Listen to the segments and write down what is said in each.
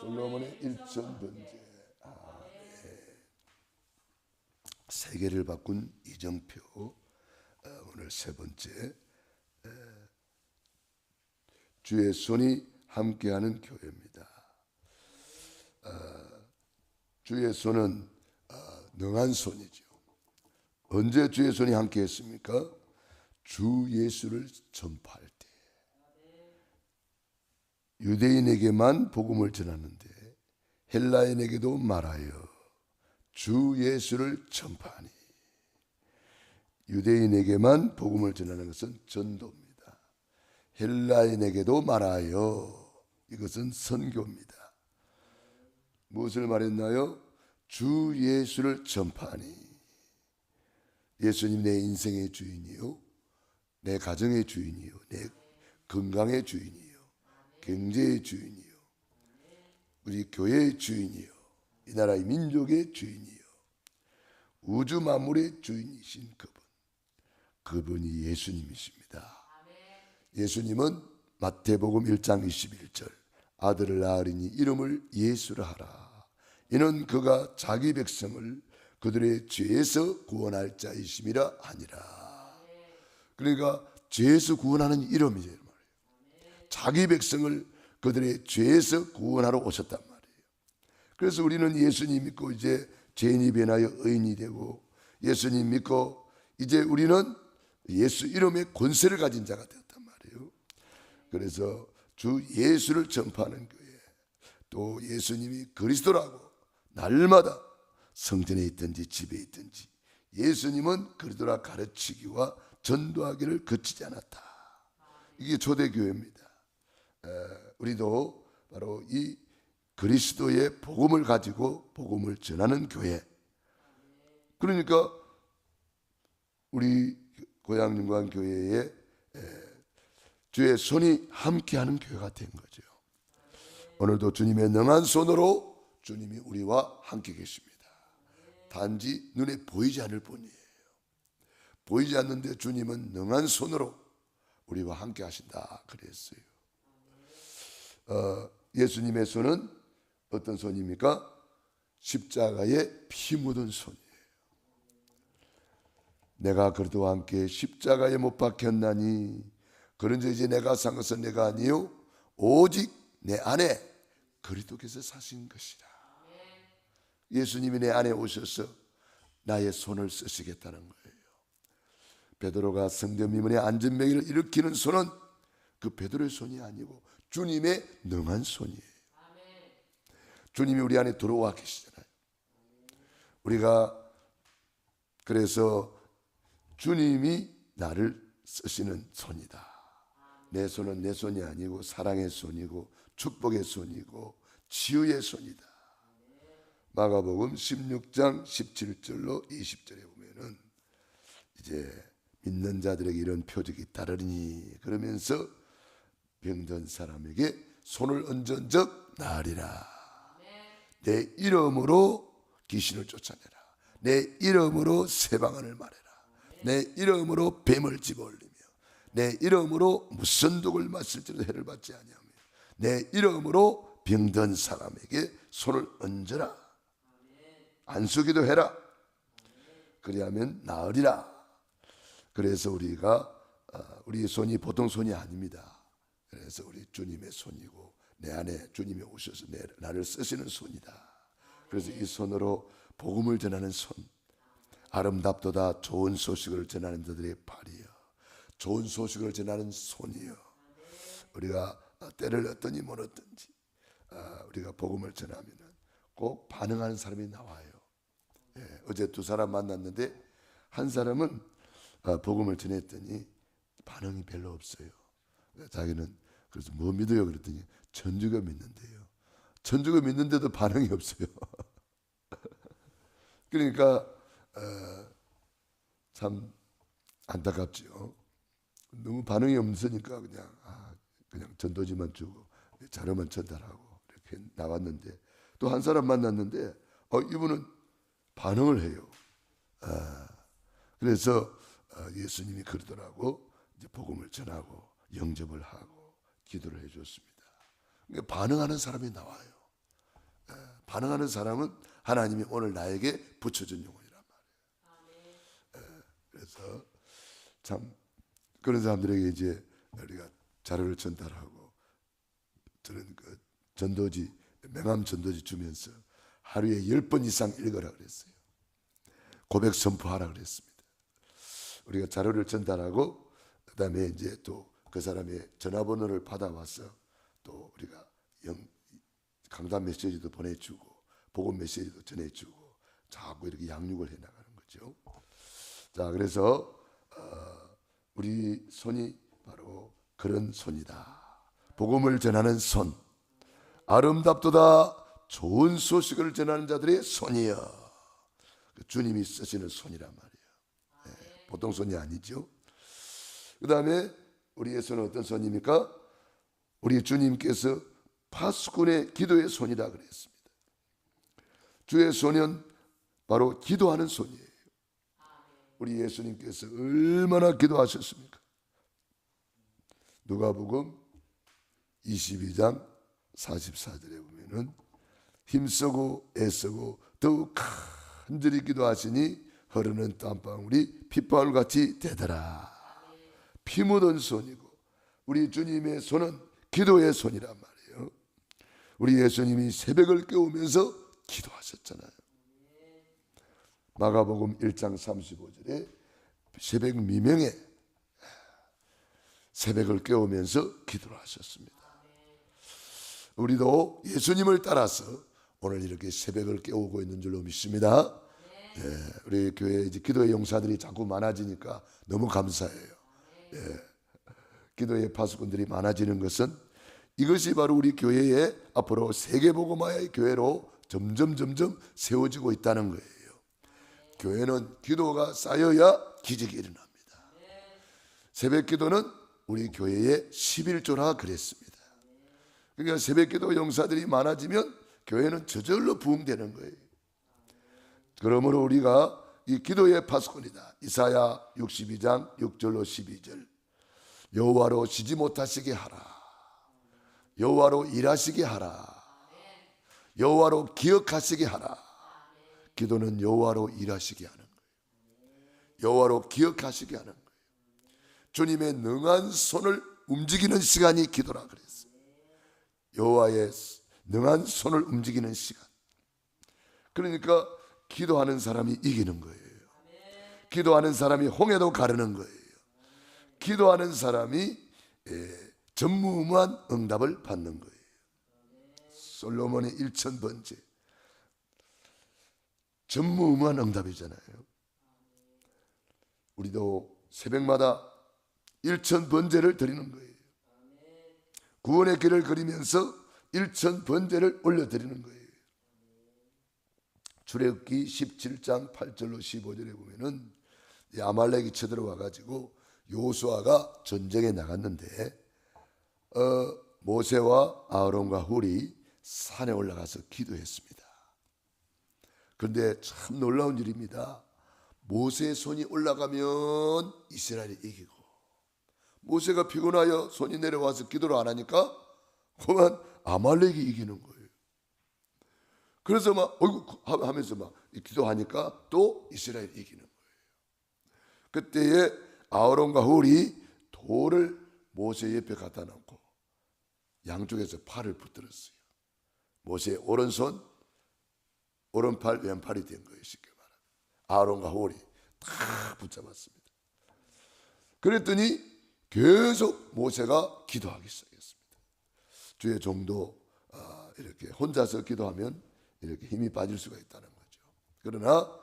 솔로몬의 번째. 아, 네. 세계를 바꾼 이정표. 어, 오늘 세 번째. 에, 주의 손이 함께하는 교회입니다. 어, 주의 손은 어, 능한 손이죠. 언제 주의 손이 함께했습니까? 주 예수를 전파할 때. 유대인에게만 복음을 전하는데 헬라인에게도 말하여 주 예수를 전파하니 유대인에게만 복음을 전하는 것은 전도입니다. 헬라인에게도 말하여 이것은 선교입니다. 무엇을 말했나요? 주 예수를 전파하니 예수님 내 인생의 주인이요 내 가정의 주인이요 내 건강의 주인이요 경제의 주인이요. 우리 교회의 주인이요. 이 나라의 민족의 주인이요. 우주 만물의 주인이신 그분. 그분이 예수님이십니다. 예수님은 마태복음 1장 21절 아들을 낳으리니 이름을 예수라 하라. 이는 그가 자기 백성을 그들의 죄에서 구원할 자이심이라 하니라. 그러니까 죄에서 구원하는 이름이죠. 자기 백성을 그들의 죄에서 구원하러 오셨단 말이에요. 그래서 우리는 예수님 믿고 이제 죄인이 변하여 의인이 되고 예수님 믿고 이제 우리는 예수 이름의 권세를 가진 자가 되었단 말이에요. 그래서 주 예수를 전파하는 교회 또 예수님이 그리스도라고 날마다 성전에 있든지 집에 있든지 예수님은 그리스도라 가르치기와 전도하기를 그치지 않았다. 이게 초대교회입니다. 우리도 바로 이 그리스도의 복음을 가지고 복음을 전하는 교회. 그러니까 우리 고향윤관 교회에 주의 손이 함께하는 교회가 된 거죠. 오늘도 주님의 능한 손으로 주님이 우리와 함께 계십니다. 단지 눈에 보이지 않을 뿐이에요. 보이지 않는데 주님은 능한 손으로 우리와 함께 하신다 그랬어요. 어, 예수님의 손은 어떤 손입니까? 십자가에 피 묻은 손이에요. 내가 그리스도와 함께 십자가에 못 박혔나니 그런즉 이제 내가 산 것은 내가 아니요 오직 내 안에 그리스도께서 사신 것이라. 예수님이 내 안에 오셔서 나의 손을 쓰시겠다는 거예요. 베드로가 성전 미문의 안전병이를 일으키는 손은 그 베드로의 손이 아니고 주님의 능한 손이에요. 주님이 우리 안에 들어와 계시잖아요. 우리가 그래서 주님이 나를 쓰시는 손이다. 내 손은 내 손이 아니고 사랑의 손이고 축복의 손이고 치유의 손이다. 마가복음 16장 17절로 20절에 보면은 이제 믿는 자들에게 이런 표적이 따르니 그러면서 병든 사람에게 손을 얹은 적 나으리라. 내 이름으로 귀신을 쫓아내라. 내 이름으로 세방언을 말해라. 내 이름으로 뱀을 집어올리며 내 이름으로 무슨 독을 마실지라도 해를 받지 아니하며 내 이름으로 병든 사람에게 손을 얹어라. 안수기도 해라. 그리하면 나으리라. 그래서 우리가 어, 우리 손이 보통 손이 아닙니다. 그래서 우리 주님의 손이고 내 안에 주님이 오셔서 내, 나를 쓰시는 손이다. 그래서 이 손으로 복음을 전하는 손, 아름답도다 좋은 소식을 전하는 자들의 발이요, 좋은 소식을 전하는 손이요. 우리가 때를 못 얻든지 아, 우리가 복음을 전하면 꼭 반응하는 사람이 나와요. 예, 어제 두 사람 만났는데 한 사람은 아, 복음을 전했더니 반응이 별로 없어요. 자기는 그래서 뭐 믿어요 그랬더니 천주교 믿는데요. 천주교 믿는데도 반응이 없어요. 그러니까 어, 참 안타깝죠. 너무 반응이 없으니까 그냥 아, 그냥 전도지만 주고 자료만 전달하고 이렇게 나왔는데 또 한 사람 만났는데 어, 이분은 반응을 해요. 아, 그래서 어, 예수님이 그러더라고 이제 복음을 전하고 영접을 하고 기도를 해줬습니다. 반응하는 사람이 나와요. 반응하는 사람은 하나님이 오늘 나에게 붙여준 영혼이란 말이에요. 예, 그래서 참 그런 사람들에게 이제 우리가 자료를 전달하고 저는 그 전도지 명함 전도지 주면서 하루에 열번 이상 읽으라 그랬어요. 고백 선포하라 그랬습니다. 우리가 자료를 전달하고 그다음에 이제 또 그 사람의 전화번호를 받아와서 또 우리가 영, 강단 메시지도 보내주고 복음 메시지도 전해주고 자꾸 이렇게 양육을 해나가는 거죠. 자 그래서 어, 우리 손이 바로 그런 손이다. 복음을 전하는 손, 아름답도다 좋은 소식을 전하는 자들의 손이여. 그 주님이 쓰시는 손이란 말이에요. 예, 보통 손이 아니죠. 그 다음에 우리의 손은 어떤 손입니까? 우리 주님께서 파수꾼의 기도의 손이라 그랬습니다. 주의 손은 바로 기도하는 손이에요. 우리 예수님께서 얼마나 기도하셨습니까? 누가복음 22장 44절에 보면은 힘쓰고 애쓰고 더욱 간절히 기도하시니 흐르는 땀방울이 핏방울 같이 되더라. 피 묻은 손이고 우리 주님의 손은 기도의 손이란 말이에요. 우리 예수님이 새벽을 깨우면서 기도하셨잖아요. 마가복음 1장 35절에 새벽 미명에 새벽을 깨우면서 기도를 하셨습니다. 우리도 예수님을 따라서 오늘 이렇게 새벽을 깨우고 있는 줄로 믿습니다. 예, 우리 교회 이제 기도의 용사들이 자꾸 많아지니까 너무 감사해요. 예, 기도의 파수꾼들이 많아지는 것은 이것이 바로 우리 교회의 앞으로 세계복음화의 교회로 점점 점점 세워지고 있다는 거예요. 교회는 기도가 쌓여야 기적이 일어납니다. 새벽 기도는 우리 교회의 11조라 그랬습니다. 그러니까 새벽 기도 용사들이 많아지면 교회는 저절로 부흥되는 거예요. 그러므로 우리가 이 기도의 파수꾼이다. 이사야 62장 6절로 12절. 여호와로 쉬지 못하시게 하라. 여호와로 일하시게 하라. 여호와로 기억하시게 하라. 기도는 여호와로 일하시게 하는 거예요. 여호와로 기억하시게 하는 거예요. 주님의 능한 손을 움직이는 시간이 기도라 그랬어요. 여호와의 능한 손을 움직이는 시간. 그러니까 기도하는 사람이 이기는 거예요. 기도하는 사람이 홍해도 가르는 거예요. 기도하는 사람이 예, 전무후무한 응답을 받는 거예요. 솔로몬의 일천 번째 전무후무한 응답이잖아요. 우리도 새벽마다 일천 번제를 드리는 거예요. 구원의 길을 그리면서 일천 번제를 올려드리는 거예요. 출애굽기 17장 8절로 15절에 보면은 이 아말렉이 쳐들어와 가지고 요수아가 전쟁에 나갔는데 어, 모세와 아론과 훌이 산에 올라가서 기도했습니다. 그런데 참 놀라운 일입니다. 모세의 손이 올라가면 이스라엘이 이기고 모세가 피곤하여 손이 내려와서 기도를 안 하니까 그만 아말렉이 이기는 거예요. 그래서 막 어이구 하면서 막 기도하니까 또 이스라엘이 이기는 거예요. 그때에 아론과 홀이 돌을 모세 옆에 갖다 놓고 양쪽에서 팔을 붙들었어요. 모세의 오른손, 오른팔, 왼팔이 된 거예요. 쉽게 말하면. 아론과 홀이 다 붙잡았습니다. 그랬더니 계속 모세가 기도하기 시작했습니다. 주의 종도 아, 이렇게 혼자서 기도하면 이렇게 힘이 빠질 수가 있다는 거죠. 그러나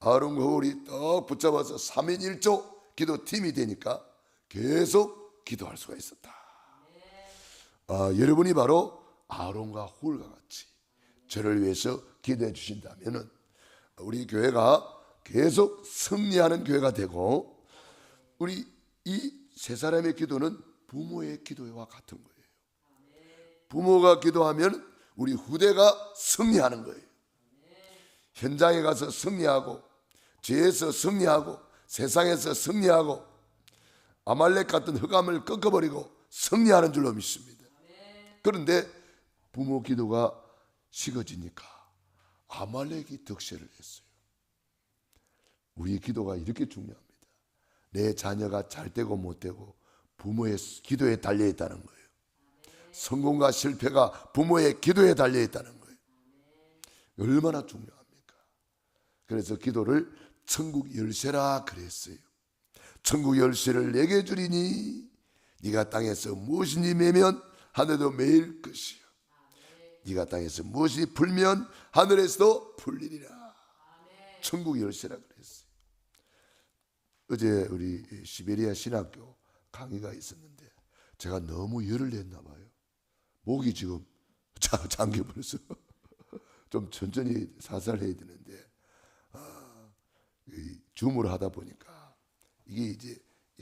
아론과 홀이 딱 붙잡아서 3인 1조 기도팀이 되니까 계속 기도할 수가 있었다. 아, 여러분이 바로 아론과 홀과 같이 저를 위해서 기도해 주신다면 우리 교회가 계속 승리하는 교회가 되고 우리 이 세 사람의 기도는 부모의 기도와 같은 거예요. 부모가 기도하면 우리 후대가 승리하는 거예요. 현장에 가서 승리하고 죄에서 승리하고 세상에서 승리하고 아말렉 같은 흑암을 꺾어버리고 승리하는 줄로 믿습니다. 그런데 부모 기도가 식어지니까 아말렉이 득세를 했어요. 우리 기도가 이렇게 중요합니다. 내 자녀가 잘 되고 못 되고 부모의 기도에 달려 있다는 거예요. 성공과 실패가 부모의 기도에 달려 있다는 거예요. 얼마나 중요합니까? 그래서 기도를 천국 열쇠라 그랬어요. 천국 열쇠를 내게 주리니 네가 땅에서 무엇이니 매면 하늘도 매일 것이요. 네가 땅에서 무엇이 불면 하늘에서도 풀리리라. 천국 열쇠라 그랬어요. 어제 우리 시베리아 신학교 강의가 있었는데 제가 너무 열을 냈나 봐요. 목이 지금 자- 잠겨 버려서 좀 천천히 살살 해야 되는데 아, 이 줌으로 하다 보니까 이게 이제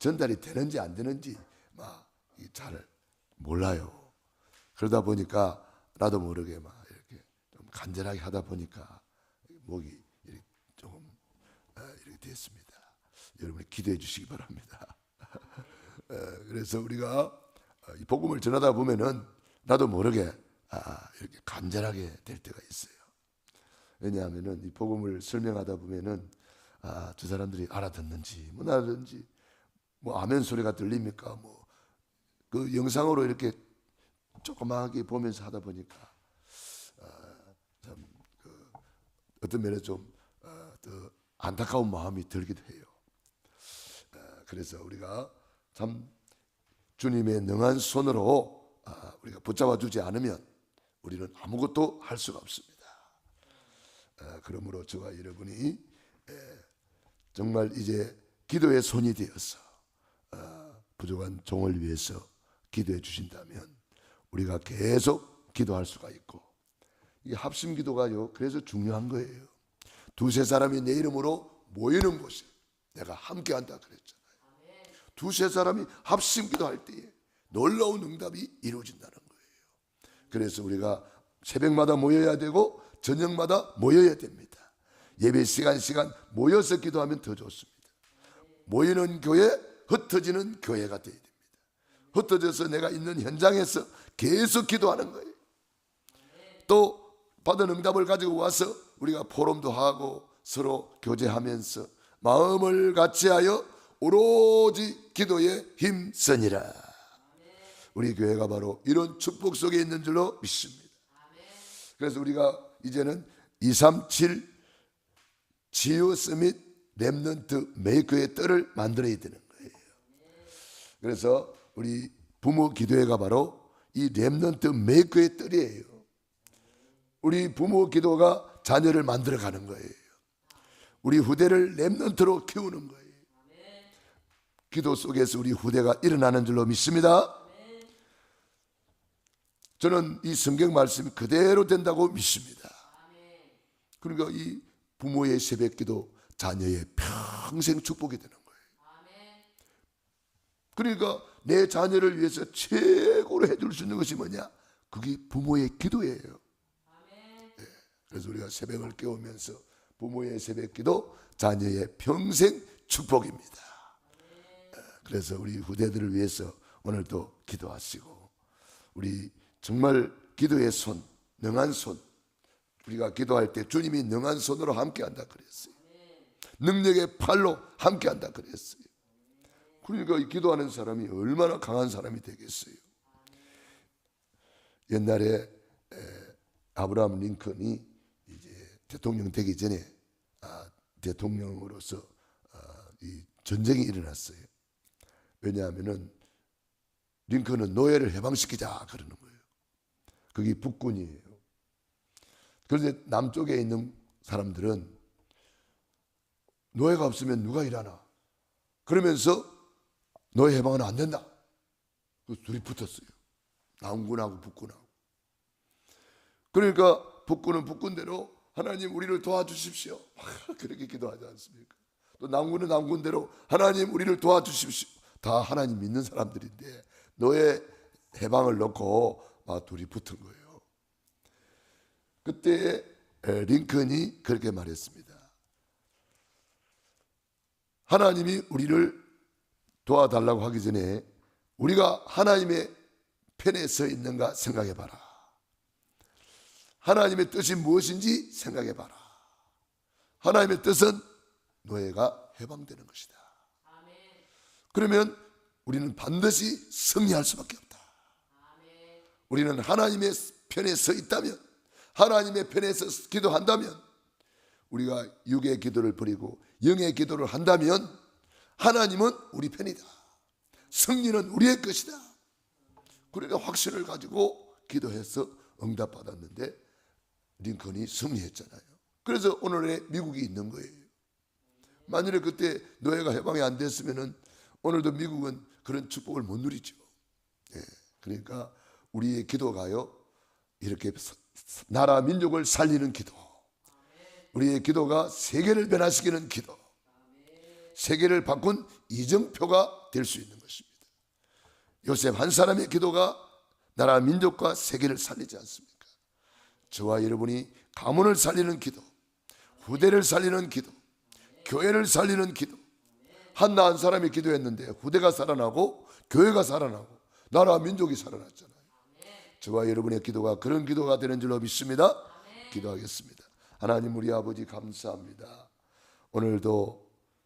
전달이 되는지 안 되는지 막 잘 몰라요. 그러다 보니까 나도 모르게 막 이렇게 좀 간절하게 하다 보니까 목이 이렇게 조금 어, 이렇게 됐습니다. 여러분이 기도해 주시기 바랍니다. 어, 그래서 우리가 복음을 전하다 보면은 나도 모르게 아, 이렇게 간절하게 될 때가 있어요. 왜냐하면은 이 복음을 설명하다 보면은 아, 두 사람들이 알아듣는지 못 알아듣는지 뭐 아멘 소리가 들립니까? 뭐 그 영상으로 이렇게 조그맣게 보면서 하다 보니까 아, 참그 어떤 면에 좀 어, 더 안타까운 마음이 들기도 해요. 아, 그래서 우리가 참 주님의 능한 손으로 아, 우리가 붙잡아 주지 않으면 우리는 아무것도 할 수가 없습니다. 아, 그러므로 저와 여러분이 에, 정말 이제 기도의 손이 되어서 아, 부족한 종을 위해서 기도해 주신다면 우리가 계속 기도할 수가 있고 이 합심 기도가요 그래서 중요한 거예요. 두세 사람이 내 이름으로 모이는 곳에 내가 함께한다 그랬잖아요. 두세 사람이 합심 기도할 때에 놀라운 응답이 이루어진다는 거예요. 그래서 우리가 새벽마다 모여야 되고 저녁마다 모여야 됩니다. 예배 시간 시간 모여서 기도하면 더 좋습니다. 모이는 교회, 흩어지는 교회가 되어야 됩니다. 흩어져서 내가 있는 현장에서 계속 기도하는 거예요. 또 받은 응답을 가지고 와서 우리가 포럼도 하고 서로 교제하면서 마음을 같이하여 오로지 기도에 힘쓰니라. 우리 교회가 바로 이런 축복 속에 있는 줄로 믿습니다. 그래서 우리가 이제는 237 지오 스밋 랩넌트 메이커의 뜰을 만들어야 되는 거예요. 그래서 우리 부모 기도회가 바로 이 랩넌트 메이커의 뜰이에요. 우리 부모 기도가 자녀를 만들어 가는 거예요. 우리 후대를 랩넌트로 키우는 거예요. 기도 속에서 우리 후대가 일어나는 줄로 믿습니다. 저는 이 성경 말씀이 그대로 된다고 믿습니다. 그러니까 이 부모의 새벽 기도 자녀의 평생 축복이 되는 거예요. 그러니까 내 자녀를 위해서 최고로 해줄 수 있는 것이 뭐냐? 그게 부모의 기도예요. 예, 그래서 우리가 새벽을 깨우면서 부모의 새벽 기도 자녀의 평생 축복입니다. 예, 그래서 우리 후대들을 위해서 오늘도 기도하시고 우리 정말 기도의 손, 능한 손 우리가 기도할 때 주님이 능한 손으로 함께 한다 그랬어요. 능력의 팔로 함께 한다 그랬어요. 그러니까 이 기도하는 사람이 얼마나 강한 사람이 되겠어요. 옛날에 에, 아브라함 링컨이 이제 대통령 되기 전에 아, 대통령으로서 아, 이 전쟁이 일어났어요. 왜냐하면은 링컨은 노예를 해방시키자 그러는 거예요. 그게 북군이에요. 그런데 남쪽에 있는 사람들은 노예가 없으면 누가 일하나? 그러면서 노예 해방은 안 된다. 그 둘이 붙었어요. 남군하고 북군하고. 그러니까 북군은 북군대로 하나님 우리를 도와주십시오. 그렇게 기도하지 않습니까? 또 남군은 남군대로 하나님 우리를 도와주십시오. 다 하나님 믿는 사람들인데 노예 해방을 놓고 막 둘이 붙은 거예요. 그때 에, 링컨이 그렇게 말했습니다. 하나님이 우리를 도와달라고 하기 전에 우리가 하나님의 편에 서 있는가 생각해 봐라. 하나님의 뜻이 무엇인지 생각해 봐라. 하나님의 뜻은 노예가 해방되는 것이다. 그러면 우리는 반드시 승리할 수밖에 없다. 우리는 하나님의 편에 서 있다면, 하나님의 편에서 기도한다면, 우리가 육의 기도를 버리고 영의 기도를 한다면, 하나님은 우리 편이다. 승리는 우리의 것이다. 그러니까 확신을 가지고 기도해서 응답받았는데 링컨이 승리했잖아요. 그래서 오늘의 미국이 있는 거예요. 만일에 그때 노예가 해방이 안 됐으면은 오늘도 미국은 그런 축복을 못 누리죠. 예, 그러니까 우리의 기도가요 이렇게 나라 민족을 살리는 기도, 우리의 기도가 세계를 변화시키는 기도, 세계를 바꾼 이정표가 될 수 있는 것입니다. 요셉 한 사람의 기도가 나라 민족과 세계를 살리지 않습니까? 저와 여러분이 가문을 살리는 기도, 후대를 살리는 기도, 교회를 살리는 기도. 한나 한 사람이 기도했는데 후대가 살아나고 교회가 살아나고 나라 민족이 살아났잖아요. 저와 여러분의 기도가 그런 기도가 되는 줄로 믿습니다. 기도하겠습니다. 하나님 우리 아버지 감사합니다. 오늘도